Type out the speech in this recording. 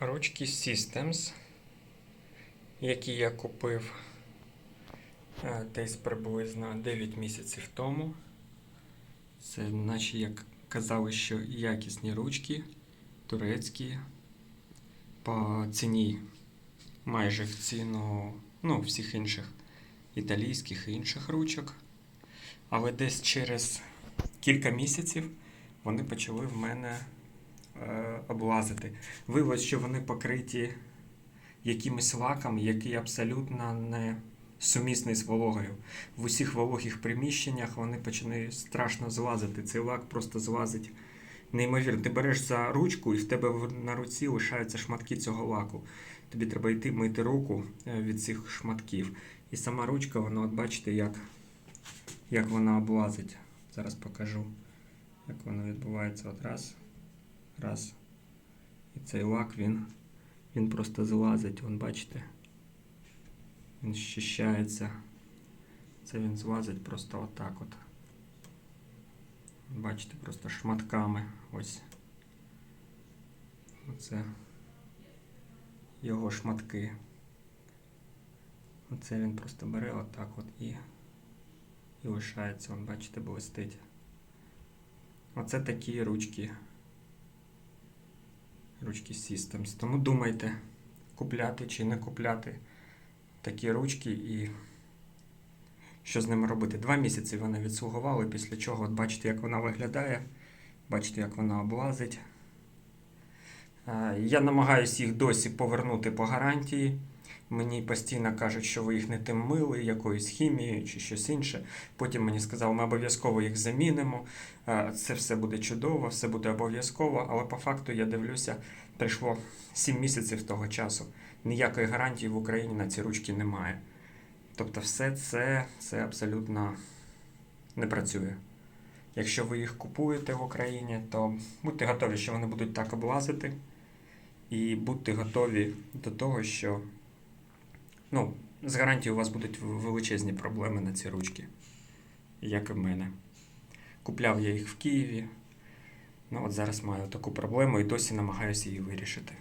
Ручки Systems, які я купив десь приблизно 9 місяців тому. Це, наче як казали, що якісні ручки, турецькі, по ціні майже в ціну ну, всіх інших італійських і інших ручок. Але десь через кілька місяців вони почали в мене облазити. Виявилось, що вони покриті якимось лаком, який абсолютно не сумісний з вологою. В усіх вологих приміщеннях вони починають страшно злазити. Цей лак просто злазить неймовірно. Ти береш за ручку і в тебе на руці лишаються шматки цього лаку. Тобі треба йти мити руку е, від цих шматків. І сама ручка, вона, от бачите, як, як вона облазить. Зараз покажу, як воно відбувається. От раз, раз. І цей лак він, він просто злазить. Вон, бачите? Він щищається. Це він злазить просто отак от. Бачите, просто шматками. Ось. Оце його шматки. Оце він просто бере отак от і, і лишається. Вон, бачите, блистить. Оце такі ручки. Ручки Systems. Тому думайте, купляти чи не купляти такі ручки і що з ними робити. Два місяці вони відслугували, після чого от бачите, як вона виглядає, бачите, як вона облазить. Е, Я намагаюся їх досі повернути по гарантії. Мені постійно кажуть, що ви їх не тим мили, якоюсь хімією чи щось інше. Потім мені сказали, ми обов'язково їх замінимо. Е, Це все буде чудово, все буде обов'язково. Але по факту я дивлюся, прийшло 7 місяців того часу. Ніякої гарантії в Україні на ці ручки немає. Тобто, все це, це абсолютно не працює. Якщо ви їх купуєте в Україні, то будьте готові, що вони будуть так облазити. І будьте готові до того, що ну, з гарантією у вас будуть величезні проблеми на ці ручки, як і в мене. Купляв я їх в Києві. Ну, от зараз маю таку проблему і досі намагаюся її вирішити.